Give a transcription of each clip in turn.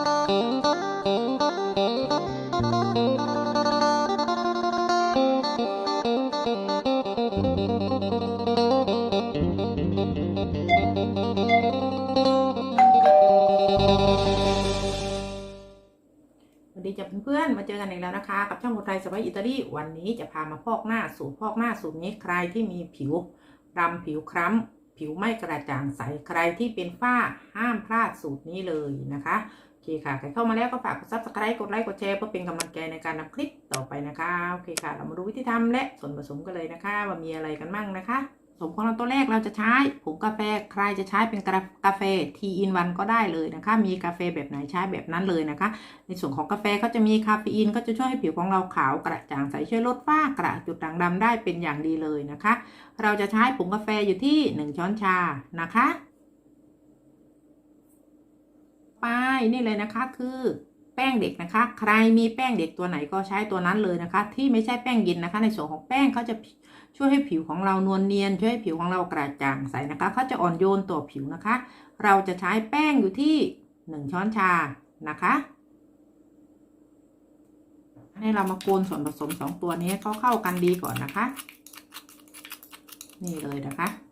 ดีจ้ะเพื่อนมาเจอกันอีกแล้วนะคะ กับช่องคนไทยสบายอิตาลีวันนี้จะพามาพอกหน้าสูตรพอกหน้าสูตรนี้ใครที่มีผิวดำผิวคร้ำผิวไม่กระจ่างใสใครที่เป็นฝ้าห้ามพลาดสูตรนี้เลยนะคะ โอเคค่ะ ใครเข้ามาแล้วก็ฝากกดซับสไครต์กดไลค์ กดแชร์เพื่อเป็นกำลังใจในการนำคลิปต่อไปนะคะ โอเคค่ะ เรามาดูวิธีทำและส่วนผสมกันเลยนะคะ ว่ามีอะไรกันบ้างนะคะส่วนของเราตัวแรกเราจะใช้ผงกาแฟ ใครจะใช้เป็นกาแฟ T in 1ก็ได้เลยนะคะ มีกาแฟแบบไหนใช้แบบนั้นเลยนะคะ ในส่วนของกาแฟก็จะมีคาเฟอีนก็จะช่วยให้ผิวของเราขาวกระจ่างใสช่วยลดฝ้ากระจุดด่างดำได้เป็นอย่างดีเลยนะคะ เราจะใช้ผงกาแฟอยู่ที่ 1 ช้อนชานะคะไป นี่เลยนะคะ คือแป้งเด็กนะคะ ใครมีแป้งเด็กตัวไหนก็ใช้ตัวนั้นเลยนะคะ ที่ไม่ใช่แป้งเย็นนะคะ ในส่วนของแป้งเขาจะช่วยให้ผิวของเรานวลเนียน ช่วยให้ผิวของเรากระจ่างใสนะคะเขาจะอ่อนโยนต่อผิวนะคะ เราจะใช้แป้งอยู่ที่1ช้อนชานะคะให้เรามาโกนส่วนผสมสองตัวนี้เขาเข้ากันดีก่อนนะคะ นี่เลยนะคะ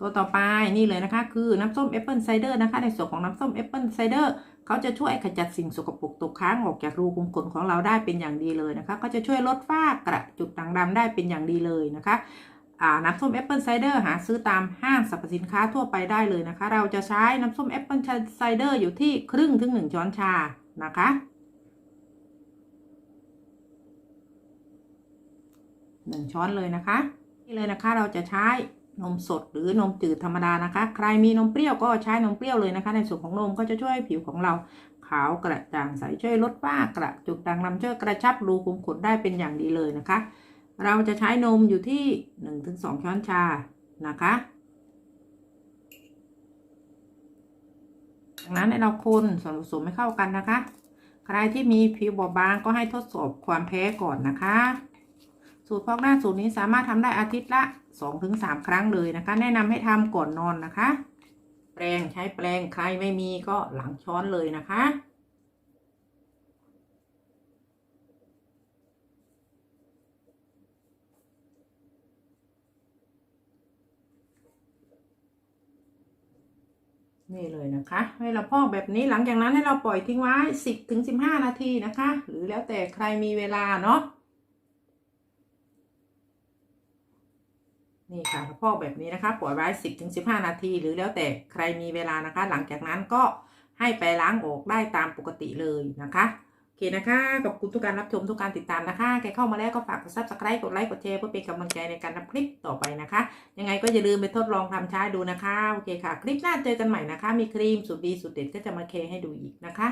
ตัวต่อไปนี่เลยนะคะ คือน้ำส้มแอปเปิลไซเดอร์นะคะ ในส่วนของน้ำส้มแอปเปิลไซเดอร์เขาจะช่วยขจัดสิ่งสกปรกตกค้างออกจากรูขุมขนของเราได้เป็นอย่างดีเลยนะคะ ก็จะช่วยลดฝ้ากระจุดด่างดำได้เป็นอย่างดีเลยนะคะน้ำส้มแอปเปิลไซเดอร์หาซื้อตามห้างสรรพสินค้าทั่วไปได้เลยนะคะ เราจะใช้น้ำส้มแอปเปิลไซเดอร์อยู่ที่ครึ่งถึงหนึ่งช้อนชานะคะ หนึ่งช้อนเลยนะคะ นี่เลยนะคะเราจะใช้ นมสดหรือนมจืดธรรมดานะคะ ใครมีนมเปรี้ยวก็ใช้นมเปรี้ยวเลยนะคะ ในส่วนของนมก็จะช่วยผิวของเราขาวกระจ่างใสช่วยลดฝ้ากระจุดด่างดำช่วยกระชับรูขุมขนได้เป็นอย่างดีเลยนะคะ เราจะใช้นมอยู่ที่ 1-2 ช้อนชานะคะจากนั้นให้เราคนส่วนผสมให้เข้ากันนะคะ ใครที่มีผิวบอบบางก็ให้ทดสอบความแพ้ก่อนนะคะ สูตรพอกหน้าสูตรนี้สามารถทำได้อาทิตย์ละ2-3 ครั้งเลยนะคะ แนะนำให้ทำก่อนนอนนะคะ แปรงใช้แปรงใครไม่มีก็หลังช้อนเลยนะคะนี่เลยนะคะ ให้เราพอกแบบนี้หลังจากนั้นให้เราปล่อยทิ้งไว้ 10ถึง15 นาทีนะคะ หรือแล้วแต่ใครมีเวลาเนาะ นี่ค่ะพอกแบบนี้นะคะปล่อยไว้10ถึง15นาที หรือแล้วแต่ใครมีเวลานะคะ หลังจากนั้นก็ให้ไปล้างออกได้ตามปกติเลยนะคะโอเคนะคะขอบคุณทุกการรับชมทุกการติดตามนะคะใครเข้ามาแล้วก็ฝากกด subscribe กดไลค์กดแชร์เพื่อเป็นกำลังใจในการทำคลิปต่อไปนะคะ ยังไงก็อย่าลืมไปทดลองทำใช้ดูนะคะโอเคค่ะ คลิปหน้าเจอกันใหม่นะคะ มีครีมสุดดีสุดเด็ดก็จะมาเคให้ดูอีกนะคะ